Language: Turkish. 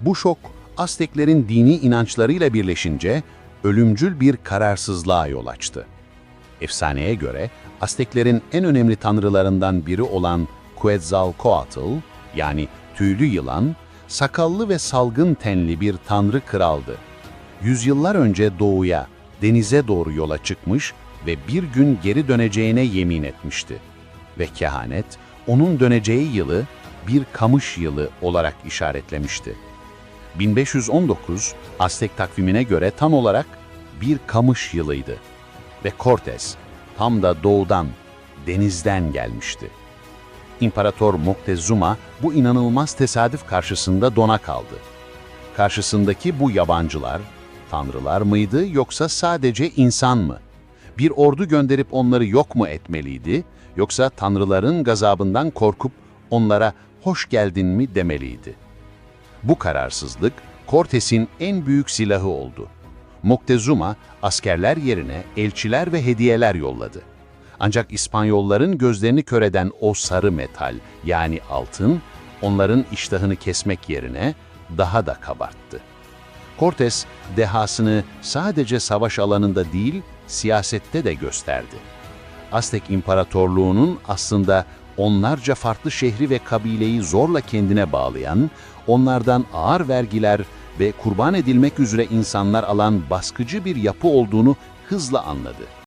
Bu şok Azteklerin dini inançlarıyla birleşince ölümcül bir kararsızlığa yol açtı. Efsaneye göre Azteklerin en önemli tanrılarından biri olan Quetzalcoatl yani tüylü yılan, sakallı ve salgın tenli bir tanrı kraldı. Yüzyıllar önce doğuya, denize doğru yola çıkmış ve bir gün geri döneceğine yemin etmişti. Ve kehanet, onun döneceği yılı bir kamış yılı olarak işaretlemişti. 1519 Aztek takvimine göre tam olarak bir kamış yılıydı. Ve Cortes tam da doğudan, denizden gelmişti. İmparator Moctezuma bu inanılmaz tesadüf karşısında dona kaldı. Karşısındaki bu yabancılar, tanrılar mıydı yoksa sadece insan mı? Bir ordu gönderip onları yok mu etmeliydi yoksa tanrıların gazabından korkup onlara hoş geldin mi demeliydi? Bu kararsızlık Cortes'in en büyük silahı oldu. Moctezuma askerler yerine elçiler ve hediyeler yolladı. Ancak İspanyolların gözlerini kör eden o sarı metal yani altın onların iştahını kesmek yerine daha da kabarttı. Cortes dehasını sadece savaş alanında değil siyasette de gösterdi. Aztek İmparatorluğu'nun aslında onlarca farklı şehri ve kabileyi zorla kendine bağlayan, onlardan ağır vergiler ve kurban edilmek üzere insanlar alan baskıcı bir yapı olduğunu hızla anladı.